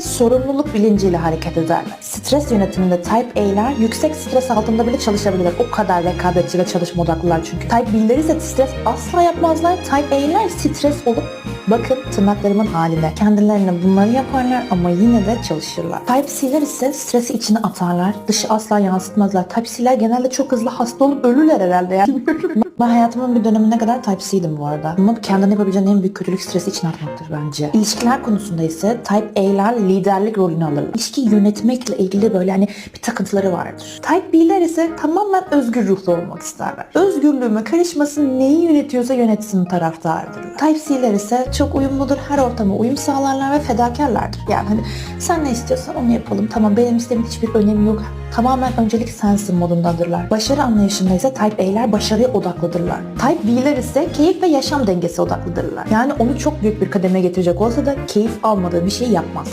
sorumluluk bilinciyle hareket ederler. Stres yönetiminde Type A'ler yüksek stres altında bile çalışabilirler. O kadar rekabetçi ve çalışma odaklılar çünkü. Type B'ler ise stres asla yapmazlar. Type A'ler stres olup Bakın tırnaklarımın haline. Kendilerine bunları yaparlar ama yine de çalışırlar. Type C'ler ise stresi içine atarlar. Dışı asla yansıtmazlar. Type C'ler genelde çok hızlı hasta olup ölürler herhalde yani. ben hayatımın bir dönemine kadar Type C'ydim bu arada. Ama kendine yapabileceğin en büyük kötülük stresi içine atmaktır bence. İlişkiler konusunda ise Type A'ler liderlik rolünü alırlar. İlişki yönetmekle ilgili böyle hani bir takıntıları vardır. Type B'ler ise tamamen özgür ruhlu olmak isterler. Özgürlüğüme karışmasın neyi yönetiyorsa yönetsin taraftardırlar. Type C'ler ise çok uyumludur. Her ortama uyum sağlarlar ve fedakarlardır. Yani hani sen ne istiyorsan onu yapalım. Tamam benim istemin hiçbir önemi yok. Tamamen öncelik sensin modundadırlar. Başarı anlayışında ise Type A'ler başarıya odaklıdırlar. Type B'ler ise keyif ve yaşam dengesi odaklıdırlar. Yani onu çok büyük bir kademe getirecek olsa da keyif almadığı bir şey yapmaz.